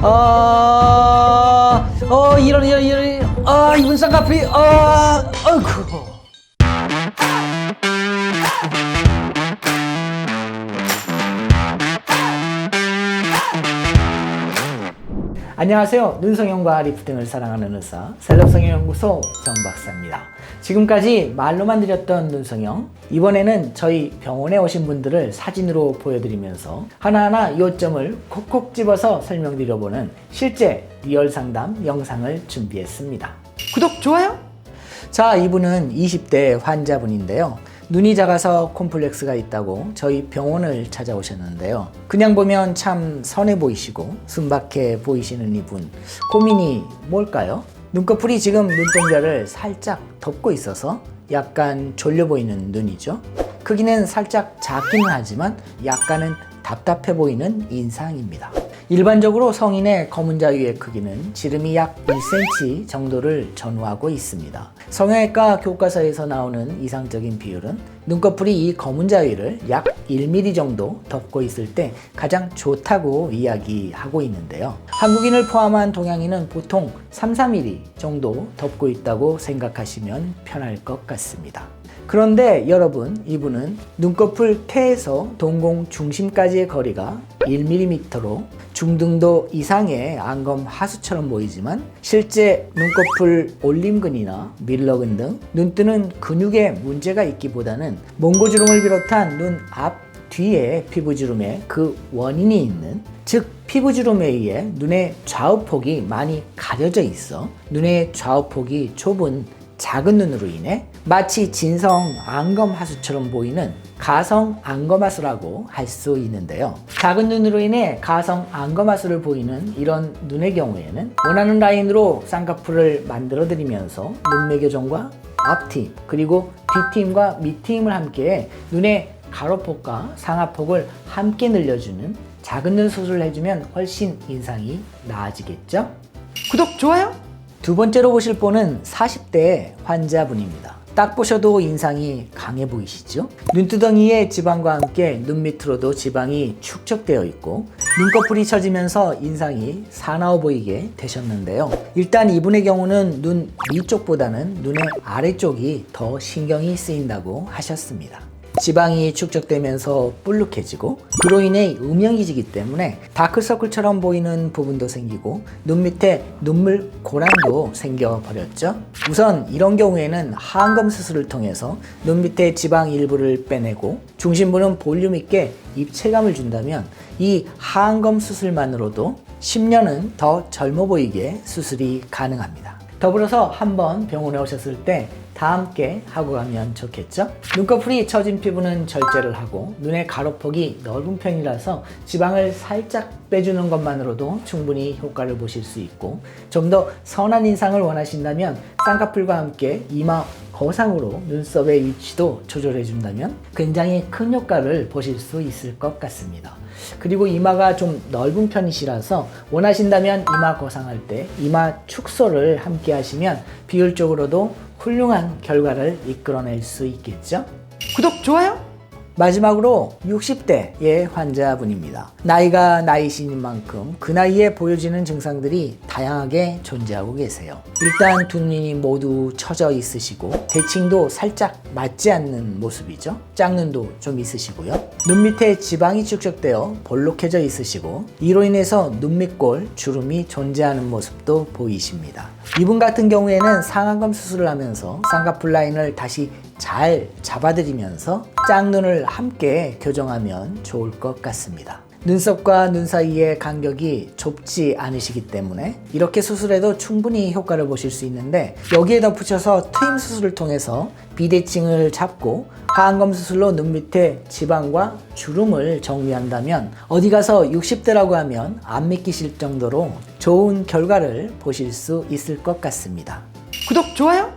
아, 어, 이런, 이런, 이런, 아, 이분 쌍꺼풀이, 아, 아이고. 안녕하세요. 눈성형과 리프팅을 사랑하는 의사, 셀럽성형연구소 정 박사입니다. 지금까지 말로만 드렸던 눈성형, 이번에는 저희 병원에 오신 분들을 사진으로 보여드리면서 하나하나 요점을 콕콕 집어서 설명드려보는 실제 리얼 상담 영상을 준비했습니다. 구독, 좋아요! 자, 이분은 20대 환자분인데요. 눈이 작아서 콤플렉스가 있다고 저희 병원을 찾아오셨는데요. 그냥 보면 참 선해 보이시고 순박해 보이시는 이분. 고민이 뭘까요? 눈꺼풀이 지금 눈동자를 살짝 덮고 있어서 약간 졸려 보이는 눈이죠. 크기는 살짝 작기는 하지만 약간은 답답해 보이는 인상입니다. 일반적으로 성인의 검은 자위의 크기는 지름이 약 1cm 정도를 전후하고 있습니다. 성형외과 교과서에서 나오는 이상적인 비율은 눈꺼풀이 이 검은 자위를 약 1mm 정도 덮고 있을 때 가장 좋다고 이야기하고 있는데요. 한국인을 포함한 동양인은 보통 3, 4mm 정도 덮고 있다고 생각하시면 편할 것 같습니다. 그런데 여러분, 이분은 눈꺼풀 태에서 동공 중심까지의 거리가 1mm로 중등도 이상의 안검 하수처럼 보이지만 실제 눈꺼풀 올림근이나 밀러근 등 눈뜨는 근육에 문제가 있기보다는 몽고주름을 비롯한 눈 앞 뒤에 피부주름에 그 원인이 있는 즉 피부주름에 의해 눈의 좌우폭이 많이 가려져 있어 눈의 좌우폭이 좁은 작은 눈으로 인해 마치 진성 안검하수처럼 보이는 가성 안검하수라고 할 수 있는데요. 작은 눈으로 인해 가성 안검하수를 보이는 이런 눈의 경우에는 원하는 라인으로 쌍꺼풀을 만들어 드리면서 눈매 교정과 앞팀 그리고 뒷팀과 밑팀을 함께 눈의 가로폭과 상하폭을 함께 늘려주는 작은 눈 수술을 해주면 훨씬 인상이 나아지겠죠? 구독, 좋아요! 두 번째로 보실 분은 40대 환자분입니다. 딱 보셔도 인상이 강해 보이시죠? 눈두덩이에 지방과 함께 눈 밑으로도 지방이 축적되어 있고 눈꺼풀이 처지면서 인상이 사나워 보이게 되셨는데요. 일단 이분의 경우는 눈 위쪽보다는 눈의 아래쪽이 더 신경이 쓰인다고 하셨습니다. 지방이 축적되면서 불룩해지고 그로 인해 음영이지기 때문에 다크서클처럼 보이는 부분도 생기고 눈 밑에 눈물 고란도 생겨버렸죠. 우선 이런 경우에는 하안검 수술을 통해서 눈 밑에 지방 일부를 빼내고 중심부는 볼륨 있게 입체감을 준다면 이 하안검 수술만으로도 10년은 더 젊어 보이게 수술이 가능합니다. 더불어서 한번 병원에 오셨을 때 다 함께 하고 가면 좋겠죠? 눈꺼풀이 처진 피부는 절제를 하고 눈의 가로폭이 넓은 편이라서 지방을 살짝 빼주는 것만으로도 충분히 효과를 보실 수 있고 좀 더 선한 인상을 원하신다면 쌍꺼풀과 함께 이마 거상으로 눈썹의 위치도 조절해 준다면 굉장히 큰 효과를 보실 수 있을 것 같습니다. 그리고 이마가 좀 넓은 편이시라서 원하신다면 이마 거상할 때 이마 축소를 함께 하시면 비율적으로도 훌륭한 결과를 이끌어낼 수 있겠죠? 구독, 좋아요! 마지막으로 60대의 환자분입니다. 나이가 나이신 만큼 그 나이에 보여지는 증상들이 다양하게 존재하고 계세요. 일단 두 눈이 모두 처져 있으시고 대칭도 살짝 맞지 않는 모습이죠. 짝눈도 좀 있으시고요. 눈 밑에 지방이 축적되어 볼록해져 있으시고 이로 인해서 눈 밑골 주름이 존재하는 모습도 보이십니다. 이분 같은 경우에는 상안검 수술을 하면서 쌍꺼풀 라인을 다시 잘 잡아드리면서 짝눈을 함께 교정하면 좋을 것 같습니다. 눈썹과 눈 사이의 간격이 좁지 않으시기 때문에 이렇게 수술해도 충분히 효과를 보실 수 있는데 여기에 덧붙여서 트임 수술을 통해서 비대칭을 잡고 하안검 수술로 눈 밑에 지방과 주름을 정리한다면 어디 가서 60대라고 하면 안 믿기실 정도로 좋은 결과를 보실 수 있을 것 같습니다. 구독, 좋아요!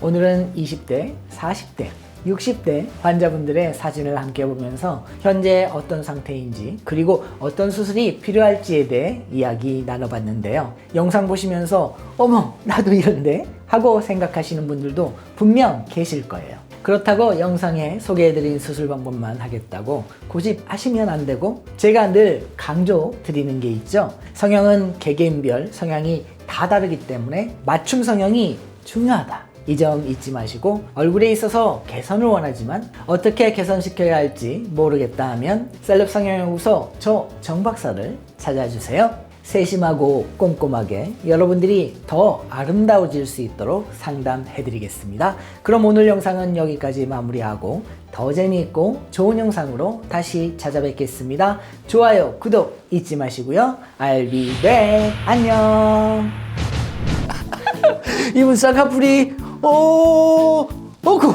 오늘은 20대, 40대, 60대 환자분들의 사진을 함께 보면서 현재 어떤 상태인지 그리고 어떤 수술이 필요할지에 대해 이야기 나눠봤는데요. 영상 보시면서 어머 나도 이런데 하고 생각하시는 분들도 분명 계실 거예요. 그렇다고 영상에 소개해드린 수술 방법만 하겠다고 고집하시면 안 되고 제가 늘 강조 드리는 게 있죠. 성형은 개개인별 성향이 다 다르기 때문에 맞춤 성형이 중요하다. 이 점 잊지 마시고 얼굴에 있어서 개선을 원하지만 어떻게 개선시켜야 할지 모르겠다 하면 셀럽 성형연구소 저 정박사를 찾아주세요. 세심하고 꼼꼼하게 여러분들이 더 아름다워질 수 있도록 상담해드리겠습니다. 그럼 오늘 영상은 여기까지 마무리하고 더 재미있고 좋은 영상으로 다시 찾아뵙겠습니다. 좋아요, 구독 잊지 마시고요. I'll be back. 안녕. 이분 쌍꺼풀이 오 어구